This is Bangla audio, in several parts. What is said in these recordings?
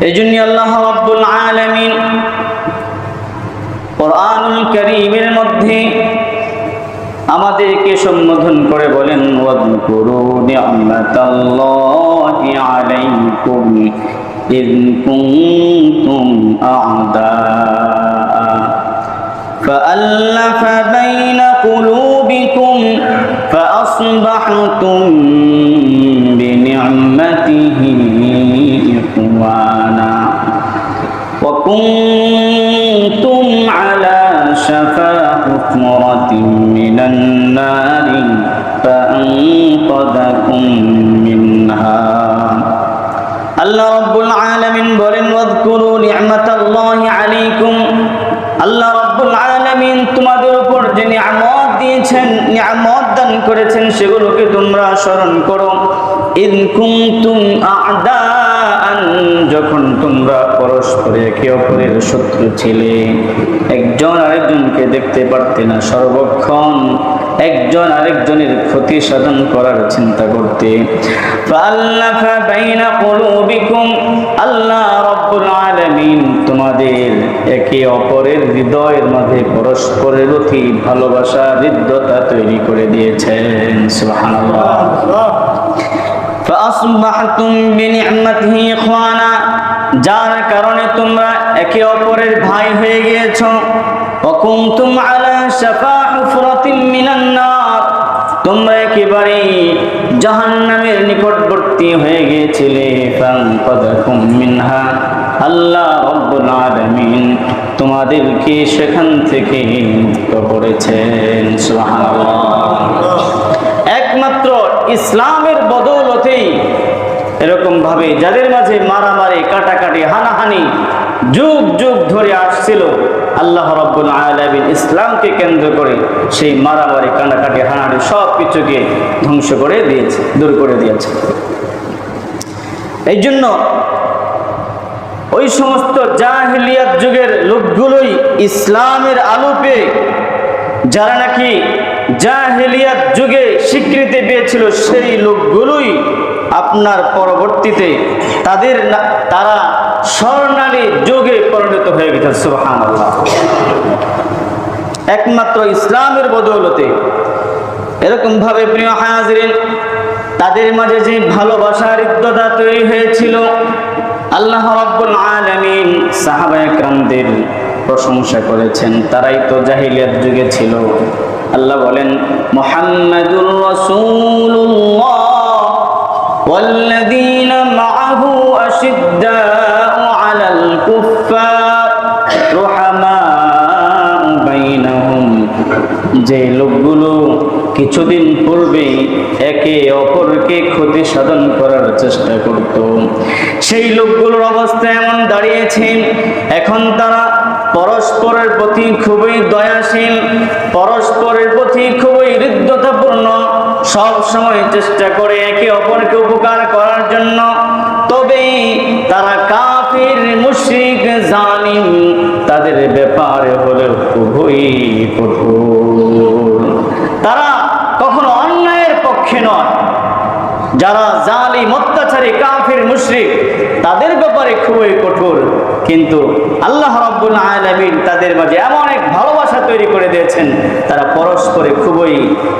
এই জন্য আল্লাহ রাব্বুল আলামিন কোরআনুল করিমের মধ্যে আমাদেরকে সম্বোধন করে বলেন ওয়াদকুরু নি'মাতাল্লাহি আলাইকুম إذ كنتم أعداء فألف بين قلوبكم فأصبحتم إخوانا وكنتم على شفا حفرة من النار فأنقذكم منها আল্লাহ রব্বুল আলামিন বলেন ওয়াজকুরু নি'মাতাল্লাহি আলাইকুম আল্লাহ রব্বুল আলামিন তোমাদের উপর যে নিয়ামত দিয়েছেন নিয়ামত দান করেছেন সেগুলোকে তোমরা স্মরণ করো ইন কুনতুম আ'দাআন যখন তোমরা পরস্পরে একে অপরের শত্রু ছিলে, একজন আরেকজনকে দেখতে পারতে না সর্বক্ষণ। একজন আরেকজনের ক্ষতি সাধন করার চিন্তা করতে। আল্লাহ তোমাদের একে অপরের হৃদয়ের মাঝে পরস্পরের অতি ভালোবাসা, হৃদ্যতা তৈরি করে দিয়েছেন। যার কারণে তোমরা একে অপরের ভাই হয়ে গিয়েছ। আল্লাহ তোমাদেরকে সেখান থেকে মুক্ত করেছেন। একমাত্র ইসলাম ভাবে যাদের মাঝে মারামারি, কাটাকাটি, হানাহানি যুগ যুগ ধরে আসছিল, আল্লাহ রব্বুল আলামিন ইসলামকে কেন্দ্র করে সেই মারামারি, কাটাকাটি, হানাহানি সব কিছুকে ধ্বংস করে দিয়েছে, দূর করে দিয়েছে। এই জন্য ওই সমস্ত জাহিলিয়াত যুগের লোকগুলোই ইসলামের আলো পেয়ে যারা নাকি জাহেলিয়াত যুগে স্বীকৃতি পেয়েছিল, সেই লোকগুলোই আপনার পরবর্তীতে তাদের তারা স্বর্ণালী যুগে পরিণত হয়ে গেছে সুবহান একমাত্র ইসলামের বদৌলতে এরকম ভাবে প্রিয় হাজরিন, তাদের মাঝে যে ভালোবাসা হৃদ্যতা তৈরি হয়েছিল, আল্লাহ রাব্বুল আলামিন সাহাবা একরামদের প্রশংসা করেছেন, তারাই তো জাহিলিয়াত যুগে ছিল। আল্লাহ বলেন, মুহাম্মাদুর রাসূলুল্লাহ। যে লোকগুলো কিছুদিন পূর্বে একে অপরকে ক্ষতি সাধন করার চেষ্টা করত। সেই লোকগুলোর অবস্থা এমন দাঁড়িয়েছে, এখন তারা পরস্পরের প্রতি খুবই দয়াশীল, পরস্পরের প্রতি খুবই হৃদ্যতাপূর্ণ, সব সময় চেষ্টা করে একে অপরকে উপকার করার জন্য। তবে তারা কাফির, মুশরিক, জালিম, তাদের ব্যাপারে হলেও খুবই কঠোর। জালিম অত্যাচারী কাফির মুশরিক তাদের ব্যাপারে খুবই কঠোর। কিন্তু আল্লাহ রব্বুল আলমিন তাদের মাঝে এমন এক ভালোবাসা তৈরি করে দিয়েছেন, তারা পরস্পরে খুবই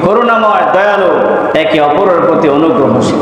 করুণাময়, দয়ালু, একে অপরের প্রতি অনুগ্রহশীল।